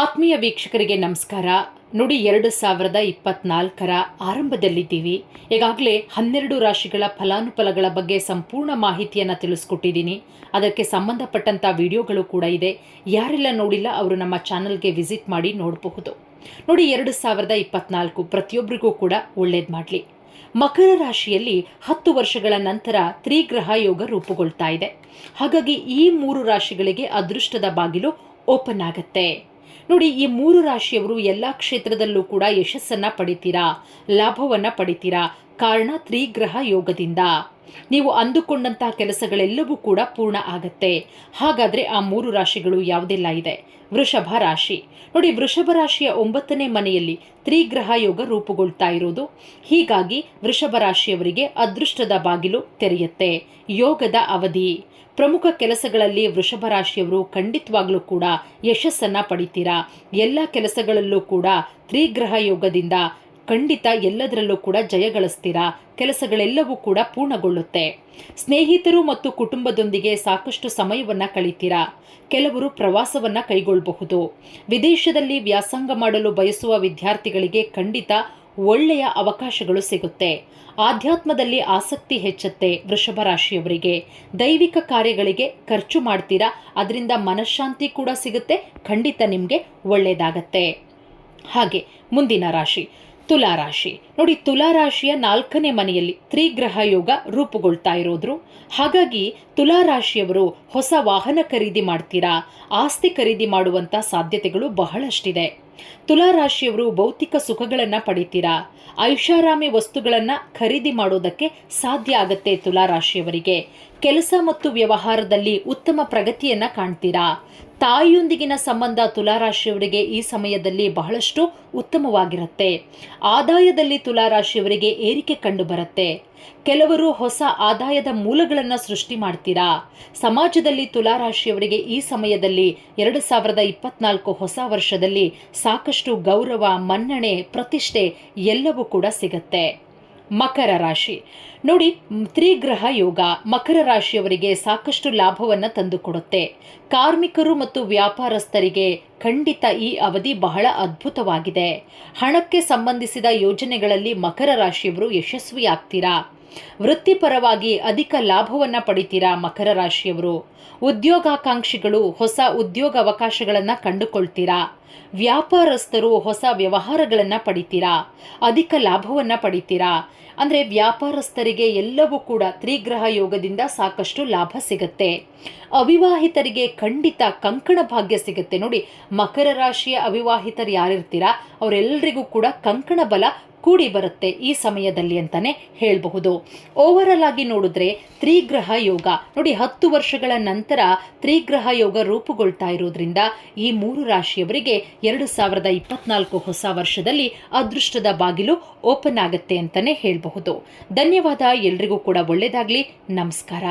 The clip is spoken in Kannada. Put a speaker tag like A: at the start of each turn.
A: ಆತ್ಮೀಯ ವೀಕ್ಷಕರಿಗೆ ನಮಸ್ಕಾರ. ನುಡಿ ಎರಡು ಸಾವಿರದ ಇಪ್ಪತ್ನಾಲ್ಕರ ಆರಂಭದಲ್ಲಿದ್ದೀವಿ. ಈಗಾಗಲೇ ಹನ್ನೆರಡು ರಾಶಿಗಳ ಫಲಾನುಫಲಗಳ ಬಗ್ಗೆ ಸಂಪೂರ್ಣ ಮಾಹಿತಿಯನ್ನು ತಿಳಿಸ್ಕೊಟ್ಟಿದ್ದೀನಿ. ಅದಕ್ಕೆ ಸಂಬಂಧಪಟ್ಟಂಥ ವಿಡಿಯೋಗಳು ಕೂಡ ಇದೆ. ಯಾರೆಲ್ಲ ನೋಡಿಲ್ಲ ಅವರು ನಮ್ಮ ಚಾನಲ್ಗೆ ವಿಸಿಟ್ ಮಾಡಿ ನೋಡಬಹುದು. ನೋಡಿ ಎರಡು ಸಾವಿರದ ಇಪ್ಪತ್ನಾಲ್ಕು ಪ್ರತಿಯೊಬ್ಬರಿಗೂ ಕೂಡ ಒಳ್ಳೇದು ಮಾಡಲಿ. ಮಕರ ರಾಶಿಯಲ್ಲಿ ಹತ್ತು ವರ್ಷಗಳ ನಂತರ ತ್ರಿಗ್ರಹ ಯೋಗ ರೂಪುಗೊಳ್ತಾ ಇದೆ. ಹಾಗಾಗಿ ಈ ಮೂರು ರಾಶಿಗಳಿಗೆ ಅದೃಷ್ಟದ ಬಾಗಿಲು ಓಪನ್ ಆಗತ್ತೆ. ನೋಡಿ ಈ ಮೂರು ರಾಶಿಯವರು ಎಲ್ಲ ಕ್ಷೇತ್ರದಲ್ಲೂ ಕೂಡ ಯಶಸ್ಸನ್ನ ಪಡಿತೀರಾ? ಲಾಭವನ್ನ ಪಡಿತೀರಾ? ಕಾರಣ ತ್ರಿಗ್ರಹ ಯೋಗದಿಂದ. ನೀವು ಅಂದುಕೊಂಡಂತಹ ಕೆಲಸಗಳೆಲ್ಲವೂ ಕೂಡ ಪೂರ್ಣ ಆಗತ್ತೆ. ಹಾಗಾದ್ರೆ ಆ ಮೂರು ರಾಶಿಗಳು ಯಾವುದೆಲ್ಲ ಇದೆ? ವೃಷಭ ರಾಶಿ. ನೋಡಿ, ವೃಷಭ ರಾಶಿಯ ಒಂಬತ್ತನೇ ಮನೆಯಲ್ಲಿ ತ್ರಿಗ್ರಹ ಯೋಗ ರೂಪುಗೊಳ್ತಾ ಇರೋದು. ಹೀಗಾಗಿ ವೃಷಭ ರಾಶಿಯವರಿಗೆ ಅದೃಷ್ಟದ ಬಾಗಿಲು ತೆರೆಯುತ್ತೆ. ಯೋಗದ ಅವಧಿ. ಪ್ರಮುಖ ಕೆಲಸಗಳಲ್ಲಿ ವೃಷಭ ರಾಶಿಯವರು ಖಂಡಿತವಾಗ್ಲೂ ಕೂಡ ಯಶಸ್ಸನ್ನ ಪಡಿತೀರಾ? ಎಲ್ಲ ಕೆಲಸಗಳಲ್ಲೂ ಕೂಡ ತ್ರಿಗ್ರಹ ಯೋಗದಿಂದ ಖಂಡಿತ ಎಲ್ಲದರಲ್ಲೂ ಕೂಡ ಜಯಗಳಿಸ್ತೀರಾ ಕೆಲಸಗಳೆಲ್ಲವೂ ಕೂಡ ಪೂರ್ಣಗೊಳ್ಳುತ್ತೆ. ಸ್ನೇಹಿತರು ಮತ್ತು ಕುಟುಂಬದೊಂದಿಗೆ ಸಾಕಷ್ಟು ಸಮಯವನ್ನು ಕಳಿತೀರಾ? ಕೆಲವರು ಪ್ರವಾಸವನ್ನ ಕೈಗೊಳ್ಳಬಹುದು ವಿದೇಶದಲ್ಲಿ ವ್ಯಾಸಂಗ ಮಾಡಲು ಬಯಸುವ ವಿದ್ಯಾರ್ಥಿಗಳಿಗೆ ಖಂಡಿತ ಒಳ್ಳೆಯ ಅವಕಾಶಗಳು ಸಿಗುತ್ತೆ. ಆಧ್ಯಾತ್ಮದಲ್ಲಿ ಆಸಕ್ತಿ ಹೆಚ್ಚುತ್ತೆ ವೃಷಭ ರಾಶಿಯವರಿಗೆ. ದೈವಿಕ ಕಾರ್ಯಗಳಿಗೆ ಖರ್ಚು ಮಾಡ್ತೀರಾ? ಅದರಿಂದ ಮನಃಶಾಂತಿ ಕೂಡ ಸಿಗುತ್ತೆ, ಖಂಡಿತ ನಿಮಗೆ ಒಳ್ಳೆಯದಾಗತ್ತೆ ಹಾಗೆ ಮುಂದಿನ ರಾಶಿ. ತುಲಾ ರಾಶಿ ನೋಡಿ ತುಲಾ ರಾಶಿಯ ನಾಲ್ಕನೇ ಮನೆಯಲ್ಲಿ ತ್ರಿಗ್ರಹ ಯೋಗ ರೂಪುಗೊಳ್ತಾ ಇರೋದ್ರು. ಹಾಗಾಗಿ ತುಲಾ ರಾಶಿಯವರು ಹೊಸ ವಾಹನ ಖರೀದಿ ಮಾಡ್ತೀರಾ? ಆಸ್ತಿ ಖರೀದಿ ಮಾಡುವಂತ ಸಾಧ್ಯತೆಗಳು ಬಹಳಷ್ಟಿದೆ. ತುಲಾ ರಾಶಿಯವರು ಭೌತಿಕ ಸುಖಗಳನ್ನು ಪಡಿತೀರಾ? ಐಷಾರಾಮಿ ವಸ್ತುಗಳನ್ನು ಖರೀದಿ ಮಾಡೋದಕ್ಕೆ ಸಾಧ್ಯ ಆಗತ್ತೆ ತುಲಾ ರಾಶಿಯವರಿಗೆ ಕೆಲಸ ಮತ್ತು ವ್ಯವಹಾರದಲ್ಲಿ ಉತ್ತಮ ಪ್ರಗತಿಯನ್ನು ಕಾಣ್ತೀರಾ? ತಾಯಿಯೊಂದಿಗಿನ ಸಂಬಂಧ ತುಲಾರಾಶಿಯವರಿಗೆ ಈ ಸಮಯದಲ್ಲಿ ಬಹಳಷ್ಟು ಉತ್ತಮವಾಗಿರುತ್ತೆ. ಆದಾಯದಲ್ಲಿ ತುಲಾರಾಶಿಯವರಿಗೆ ಏರಿಕೆ ಕಂಡು ಬರುತ್ತೆ ಕೆಲವರು ಹೊಸ ಆದಾಯದ ಮೂಲಗಳನ್ನು ಸೃಷ್ಟಿ ಮಾಡ್ತೀರಾ? ಸಮಾಜದಲ್ಲಿ ತುಲಾರಾಶಿಯವರಿಗೆ ಈ ಸಮಯದಲ್ಲಿ ಎರಡು ಸಾವಿರದ ಇಪ್ಪತ್ನಾಲ್ಕು ಹೊಸ ವರ್ಷದಲ್ಲಿ ಸಾಕಷ್ಟು ಗೌರವ, ಮನ್ನಣೆ, ಪ್ರತಿಷ್ಠೆ ಎಲ್ಲವೂ ಕೂಡ ಸಿಗತ್ತೆ. ಮಕರ ರಾಶಿ. ನೋಡಿ, ತ್ರಿಗ್ರಹ ಯೋಗ ಮಕರ ರಾಶಿಯವರಿಗೆ ಸಾಕಷ್ಟು ಲಾಭವನ್ನು ತಂದುಕೊಡುತ್ತೆ. ಕಾರ್ಮಿಕರು ಮತ್ತು ವ್ಯಾಪಾರಸ್ಥರಿಗೆ ಖಂಡಿತ ಈ ಅವಧಿ ಬಹಳ ಅದ್ಭುತವಾಗಿದೆ. ಹಣಕ್ಕೆ ಸಂಬಂಧಿಸಿದ ಯೋಜನೆಗಳಲ್ಲಿ ಮಕರ ರಾಶಿಯವರು ಯಶಸ್ವಿಯಾಗ್ತೀರಾ? ವೃತ್ತಿಪರವಾಗಿ ಅಧಿಕ ಲಾಭವನ್ನ ಪಡಿತೀರಾ ಮಕರ ರಾಶಿಯವರು? ಉದ್ಯೋಗಾಕಾಂಕ್ಷಿಗಳು ಹೊಸ ಉದ್ಯೋಗ ಅವಕಾಶಗಳನ್ನು ಕಂಡುಕೊಳ್ತೀರಾ? ವ್ಯಾಪಾರಸ್ಥರು ಹೊಸ ವ್ಯವಹಾರಗಳನ್ನು ಪಡಿತೀರಾ? ಅಧಿಕ ಲಾಭವನ್ನ ಪಡಿತೀರಾ? ಅಂದರೆ ವ್ಯಾಪಾರಸ್ಥರಿಗೆ ಎಲ್ಲವೂ ಕೂಡ ತ್ರಿಗ್ರಹ ಯೋಗದಿಂದ ಸಾಕಷ್ಟು ಲಾಭ ಸಿಗುತ್ತೆ. ಅವಿವಾಹಿತರಿಗೆ ಖಂಡಿತ ಕಂಕಣ ಭಾಗ್ಯ ಸಿಗುತ್ತೆ. ನೋಡಿ, ಮಕರ ರಾಶಿಯ ಅವಿವಾಹಿತರು ಯಾರಿರ್ತೀರಾ? ಅವರೆಲ್ಲರಿಗೂ ಕೂಡ ಕಂಕಣ ಬಲ ಕೂಡಿ ಬರುತ್ತೆ ಈ ಸಮಯದಲ್ಲಿ ಅಂತಾನೆ ಹೇಳಬಹುದು. ಓವರಲ್ ಆಗಿ ನೋಡಿದ್ರೆ ತ್ರಿಗ್ರಹ ಯೋಗ, ನೋಡಿ ಹತ್ತು ವರ್ಷಗಳ ನಂತರ ತ್ರಿಗ್ರಹ ಯೋಗ ರೂಪುಗೊಳ್ತಾ ಇರೋದ್ರಿಂದ ಈ ಮೂರು ರಾಶಿಯವರಿಗೆ ಎರಡು ಸಾವಿರದ ಇಪ್ಪತ್ನಾಲ್ಕು ಹೊಸ ವರ್ಷದಲ್ಲಿ ಅದೃಷ್ಟದ ಬಾಗಿಲು ಓಪನ್ ಆಗುತ್ತೆ ಅಂತಾನೆ ಹೇಳಬಹುದು. ಧನ್ಯವಾದ, ಎಲ್ರಿಗೂ ಕೂಡ ಒಳ್ಳೆಯದಾಗಲಿ ನಮಸ್ಕಾರ.